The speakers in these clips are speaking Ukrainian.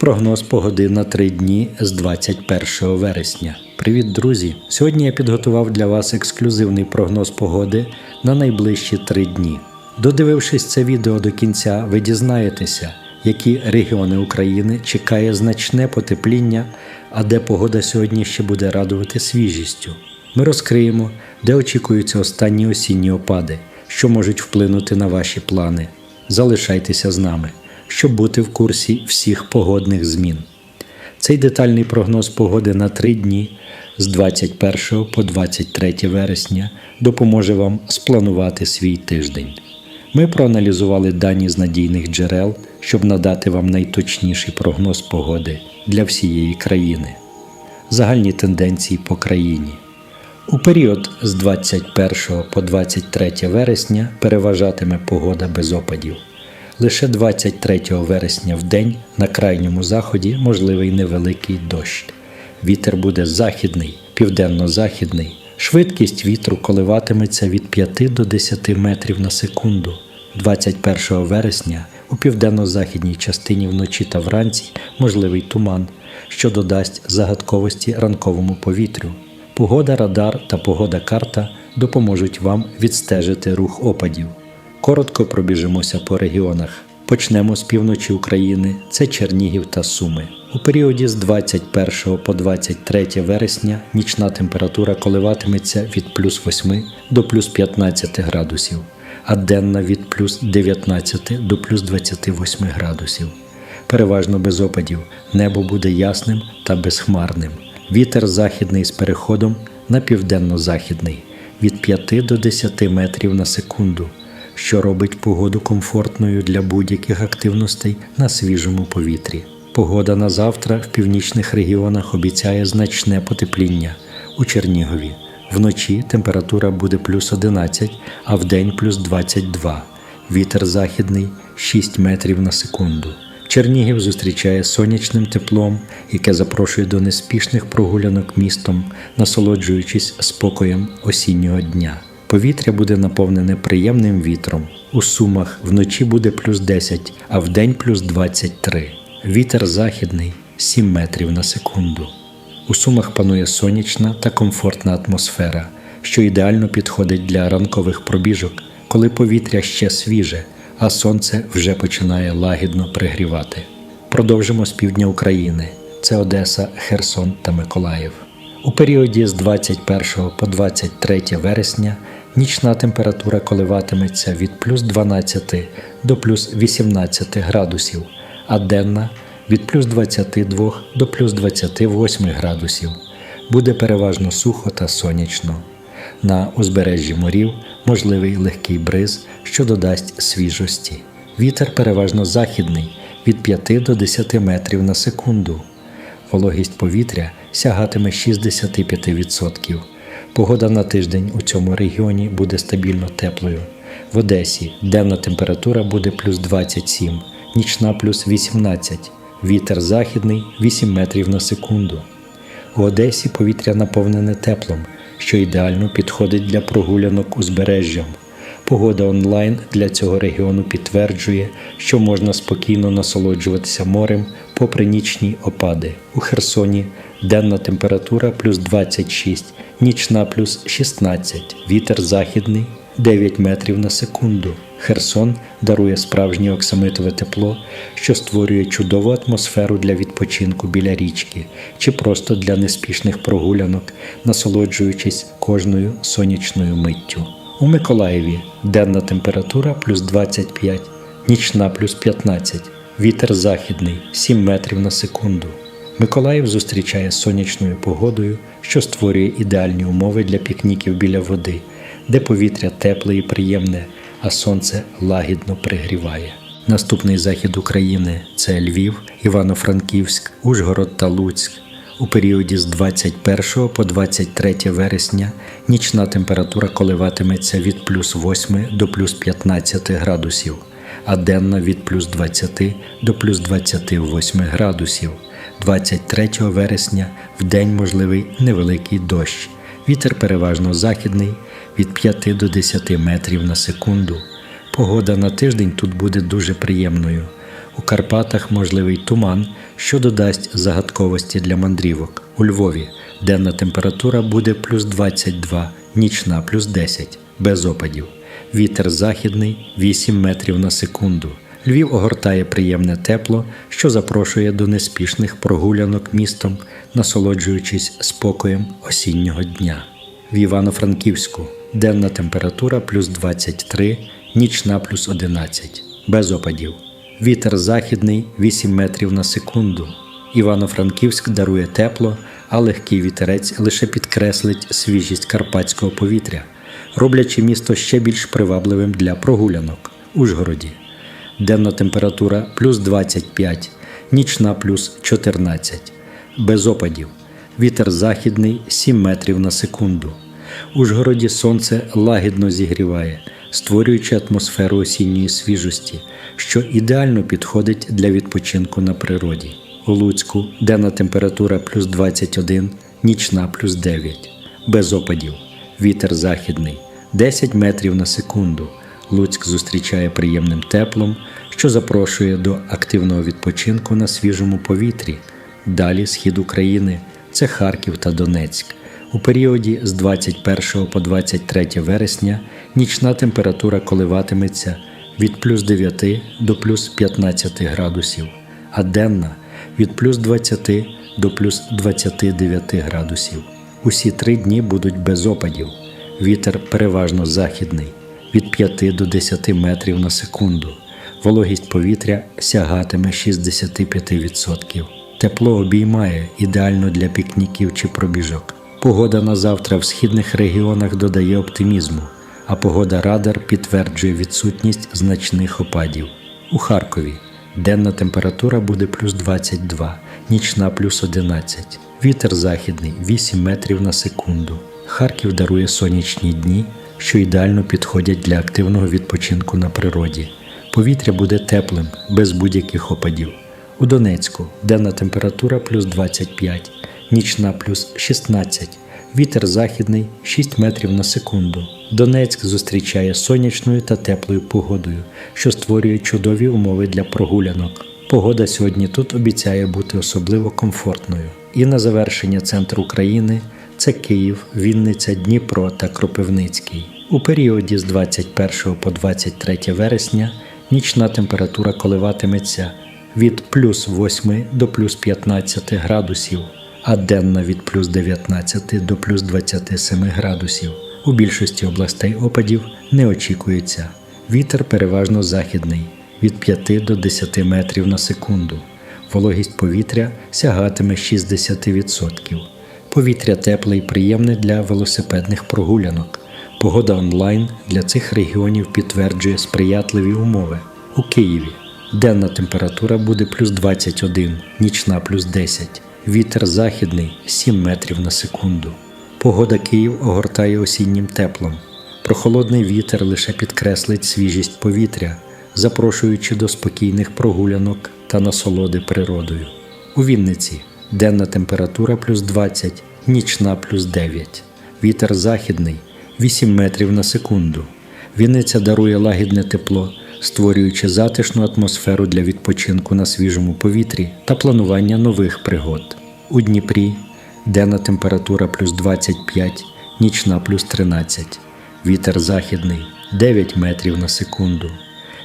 Прогноз погоди на три дні з 21 вересня. Привіт, друзі! Сьогодні я підготував для вас ексклюзивний прогноз погоди на найближчі три дні. Додивившись це відео до кінця, ви дізнаєтеся, які регіони України чекає значне потепління, а де погода сьогодні ще буде радувати свіжістю. Ми розкриємо, де очікуються останні осінні опади, що можуть вплинути на ваші плани. Залишайтеся з нами, щоб бути в курсі всіх погодних змін. Цей детальний прогноз погоди на три дні з 21 по 23 вересня допоможе вам спланувати свій тиждень. Ми проаналізували дані з надійних джерел, щоб надати вам найточніший прогноз погоди для всієї країни. Загальні тенденції по країні. У період з 21 по 23 вересня переважатиме погода без опадів. Лише 23 вересня в день на крайньому заході можливий невеликий дощ. Вітер буде західний, південно-західний. Швидкість вітру коливатиметься від 5 до 10 метрів на секунду. 21 вересня у південно-західній частині вночі та вранці можливий туман, що додасть загадковості ранковому повітрю. Погода радар та погода карта допоможуть вам відстежити рух опадів. Коротко пробіжимося по регіонах. Почнемо з півночі України, це Чернігів та Суми. У періоді з 21 по 23 вересня нічна температура коливатиметься від плюс 8 до плюс 15 градусів, а денна від плюс 19 до плюс 28 градусів. Переважно без опадів, небо буде ясним та безхмарним. Вітер західний з переходом на південно-західний від 5 до 10 метрів на секунду, що робить погоду комфортною для будь-яких активностей на свіжому повітрі. Погода на завтра в північних регіонах обіцяє значне потепління у Чернігові. Вночі температура буде плюс 11, а вдень плюс 22. Вітер західний 6 метрів на секунду. Чернігів зустрічає сонячним теплом, яке запрошує до неспішних прогулянок містом, насолоджуючись спокоєм осіннього дня. Повітря буде наповнене приємним вітром. У сумах вночі буде плюс 10, а вдень плюс 23. Вітер західний 7 метрів на секунду. У сумах панує сонячна та комфортна атмосфера, що ідеально підходить для ранкових пробіжок, коли повітря ще свіже, а сонце вже починає лагідно пригрівати. Продовжимо з півдня України. Це Одеса, Херсон та Миколаїв. У періоді з 21 по 23 вересня нічна температура коливатиметься від плюс 12 до плюс 18 градусів, а денна від плюс 22 до плюс 28 градусів. Буде переважно сухо та сонячно. На узбережжі морів можливий легкий бриз, що додасть свіжості. Вітер переважно західний від 5 до 10 метрів на секунду. Вологість повітря сягатиме 65%. Погода на тиждень у цьому регіоні буде стабільно теплою. В Одесі денна температура буде плюс 27, нічна плюс 18, вітер західний 8 метрів на секунду. У Одесі повітря наповнене теплом, що ідеально підходить для прогулянок узбережжям. Погода онлайн для цього регіону підтверджує, що можна спокійно насолоджуватися морем попри нічні опади. У Херсоні денна температура плюс 26, нічна плюс 16, вітер західний 9 метрів на секунду. Херсон дарує справжнє оксамитове тепло, що створює чудову атмосферу для відпочинку біля річки чи просто для неспішних прогулянок, насолоджуючись кожною сонячною миттю. У Миколаєві денна температура плюс 25, нічна плюс 15, вітер західний 7 метрів на секунду. Миколаїв зустрічає сонячною погодою, що створює ідеальні умови для пікніків біля води, де повітря тепле і приємне, а сонце лагідно пригріває. Наступний захід України це Львів, Івано-Франківськ, Ужгород та Луцьк. У періоді з 21 по 23 вересня нічна температура коливатиметься від плюс 8 до плюс 15 градусів, а денна від плюс 20 до плюс 28 градусів. 23 вересня в день можливий невеликий дощ. Вітер переважно західний від 5 до 10 метрів на секунду. Погода на тиждень тут буде дуже приємною. У Карпатах можливий туман, що додасть загадковості для мандрівок. У Львові денна температура буде плюс 22, нічна плюс 10, без опадів. Вітер західний 8 метрів на секунду. Львів огортає приємне тепло, що запрошує до неспішних прогулянок містом, насолоджуючись спокоєм осіннього дня. В Івано-Франківську денна температура плюс 23, нічна плюс 11, без опадів. Вітер західний 8 метрів на секунду. Івано-Франківськ дарує тепло, а легкий вітерець лише підкреслить свіжість карпатського повітря, роблячи місто ще більш привабливим для прогулянок. Ужгороді. Денна температура плюс 25, нічна плюс 14, без опадів. Вітер західний 7 метрів на секунду. Ужгороді сонце лагідно зігріває, створюючи атмосферу осінньої свіжості, що ідеально підходить для відпочинку на природі. У Луцьку денна температура плюс 21, нічна плюс 9, без опадів. Вітер західний 10 метрів на секунду. Луцьк зустрічає приємним теплом, що запрошує до активного відпочинку на свіжому повітрі. Далі схід України це Харків та Донецьк. У періоді з 21 по 23 вересня нічна температура коливатиметься від плюс 9 до плюс 15 градусів, а денна від плюс 20 до плюс 29 градусів. Усі три дні будуть без опадів. Вітер переважно західний від 5 до 10 метрів на секунду. Вологість повітря сягатиме 65%. Тепло обіймає ідеально для пікніків чи пробіжок. Погода на завтра в східних регіонах додає оптимізму, а погода радар підтверджує відсутність значних опадів. У Харкові денна температура буде плюс 22, нічна плюс 11. Вітер західний 8 метрів на секунду. Харків дарує сонячні дні, що ідеально підходять для активного відпочинку на природі. Повітря буде теплим, без будь-яких опадів. У Донецьку денна температура плюс 25, нічна плюс 16, вітер західний 6 метрів на секунду. Донецьк зустрічає сонячною та теплою погодою, що створює чудові умови для прогулянок. Погода сьогодні тут обіцяє бути особливо комфортною. І на завершення центру України це Київ, Вінниця, Дніпро та Кропивницький. У періоді з 21 по 23 вересня нічна температура коливатиметься від плюс 8 до плюс 15 градусів, а денна від плюс 19 до плюс 27 градусів. У більшості областей опадів не очікується. Вітер переважно західний від 5 до 10 метрів на секунду. Вологість повітря сягатиме 60%. Повітря тепле і приємне для велосипедних прогулянок. Погода онлайн для цих регіонів підтверджує сприятливі умови. У Києві денна температура буде плюс 21, нічна плюс 10. Вітер західний 7 метрів на секунду. Погода Київ огортає осіннім теплом. Прохолодний вітер лише підкреслить свіжість повітря, запрошуючи до спокійних прогулянок та насолоди природою. У Вінниці денна температура плюс 20, нічна плюс 9. Вітер західний 8 метрів на секунду. Вінниця дарує лагідне тепло, створюючи затишну атмосферу для відпочинку на свіжому повітрі та планування нових пригод. У Дніпрі денна температура плюс 25, нічна плюс 13. Вітер західний 9 метрів на секунду.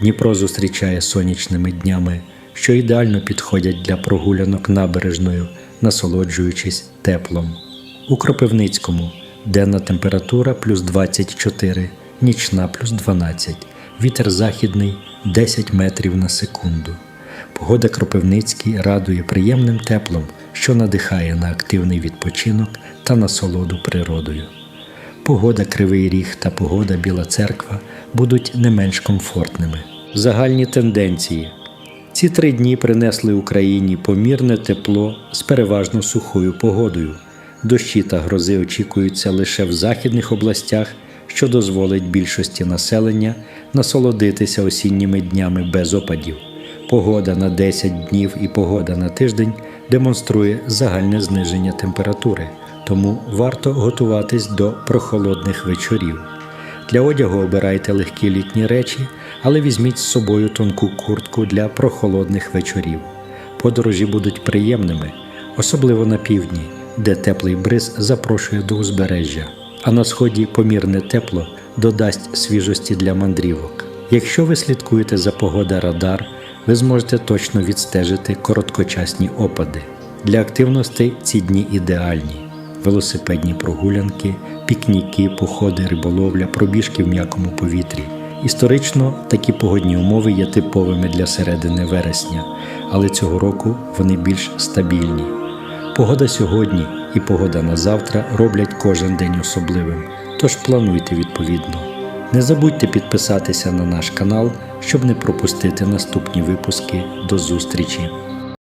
Дніпро зустрічає сонячними днями, що ідеально підходять для прогулянок набережною, насолоджуючись теплом. У Кропивницькому денна температура плюс 24, нічна плюс 12, вітер західний 10 метрів на секунду. Погода Кропивницький радує приємним теплом, що надихає на активний відпочинок та насолоду природою. Погода Кривий Ріг та погода Біла Церква будуть не менш комфортними. Загальні тенденції. Ці три дні принесли Україні помірне тепло з переважно сухою погодою. Дощі та грози очікуються лише в західних областях, що дозволить більшості населення насолодитися осінніми днями без опадів. Погода на 10 днів і погода на тиждень демонструє загальне зниження температури, тому варто готуватись до прохолодних вечорів. Для одягу обирайте легкі літні речі, але візьміть з собою тонку куртку для прохолодних вечорів. Подорожі будуть приємними, особливо на півдні, де теплий бриз запрошує до узбережжя, а на сході помірне тепло додасть свіжості для мандрівок. Якщо ви слідкуєте за погода радар, ви зможете точно відстежити короткочасні опади. Для активностей ці дні ідеальні: велосипедні прогулянки, пікніки, походи, риболовля, пробіжки в м'якому повітрі. Історично такі погодні умови є типовими для середини вересня, але цього року вони більш стабільні. Погода сьогодні і погода на завтра роблять кожен день особливим, тож плануйте відповідно. Не забудьте підписатися на наш канал, щоб не пропустити наступні випуски. До зустрічі!